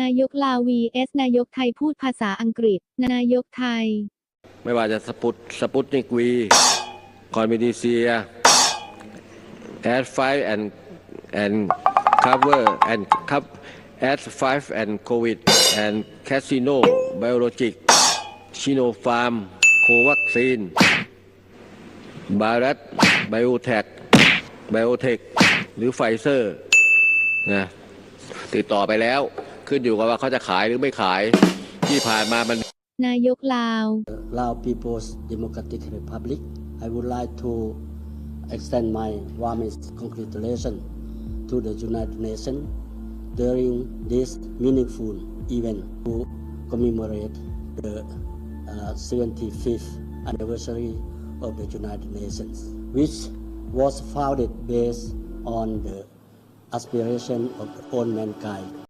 นายกลาวีเอสนายกไทยพูดภาษาอังกฤษ นายกไทย ไม่ว่าจะสปุตสปุตนิกวีคอนเมดิเซียแอดไฟแอนแอนคัฟเวอร์แอนคับแอดไฟแอนโควิดแอนแคสซิโนไบโอโลจิกชิโนฟาร์มโควัคซีนบารัตไบโอเทคไบโอเทคหรือไฟเซอร์นะติดต่อไปแล้ว ขึ้นอยู่กับว่าเขาจะขายหรือไม่ขาย ที่ผ่านมามัน นายกลาว Lao People's Democratic Republic, I would like to extend my warmest congratulations to the United Nations during this meaningful event to commemorate the uh, 75th anniversary of the United Nations, which was founded based on the aspiration of all mankind